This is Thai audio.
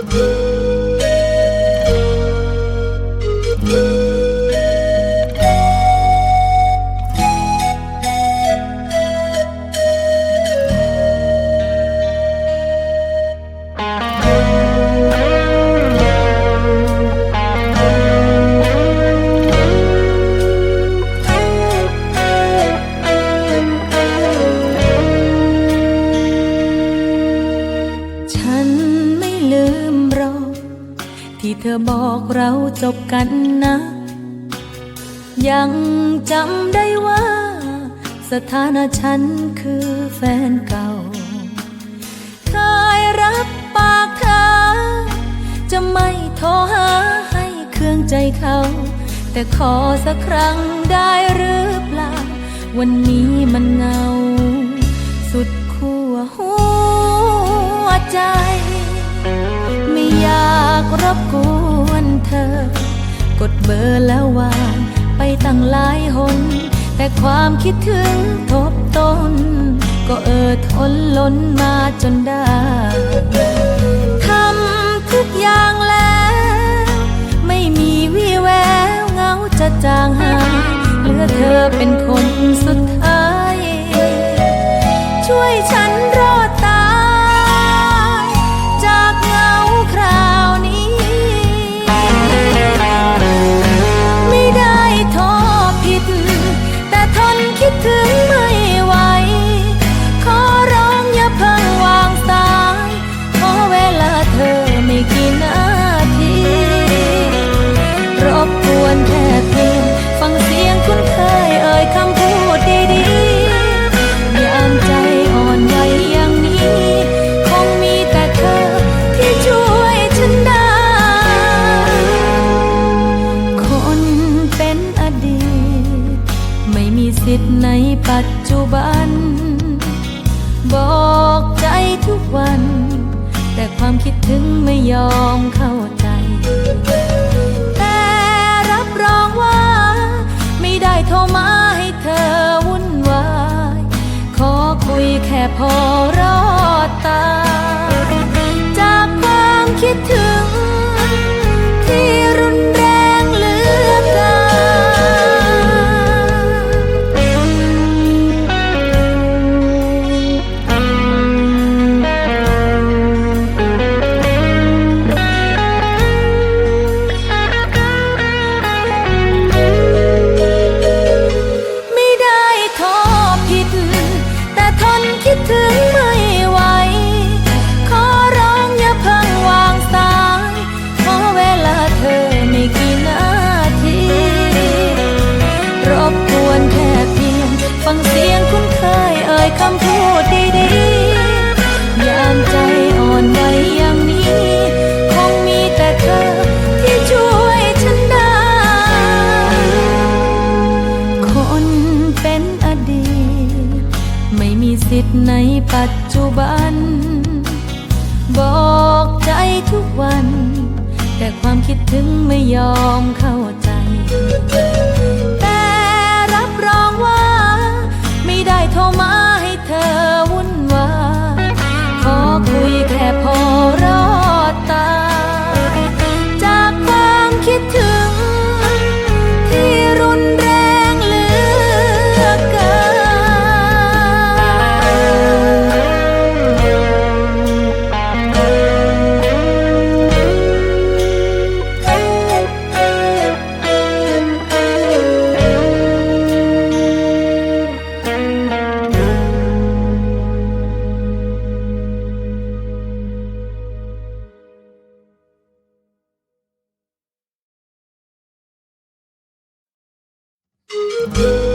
ฉั บอกเราจบกันนะ ยังจำได้ว่า สถานะฉันคือแฟนเก่าเคยรับปากเธอจะไม่โทรหาให้เครื่องใจเขา แต่ขอสักครั้งได้หรือเปล่า วันนี้มันเงา สุดขั้วหัวใจ ไม่อยากรบกวน เธอ กดเบอร์แล้ววางไปตั้งหลายหน แต่ความคิดถึงทบต้น ก็เออทนล้นมาจนได้ทำทุกอย่างแล้ว ไม่มีวี่แววเงาจะจางหายเหลือเธอเป็นคนสุดท้าย ช่วยฉัน ปัจจุบัน บอกใจทุกวัน แต่ความคิดถึงไม่ยอมเข้าใจ แต่รับรองว่า ไม่ได้โทรมาให้เธอวุ่นวาย ขอคุยแค่พอรอดตายจากความคิดถึง ฟังเสียงคุ้นเคยเอ่ยคำพูดดีๆ ยามใจอ่อนไหวอย่างนี้ คงมีแต่เธอที่ช่วยฉันได้ คนเป็นอดีต ไม่มีสิทธิ์ในปัจจุบัน บอกใจทุกวัน แต่ความคิดถึงไม่ยอมเข้าใจ น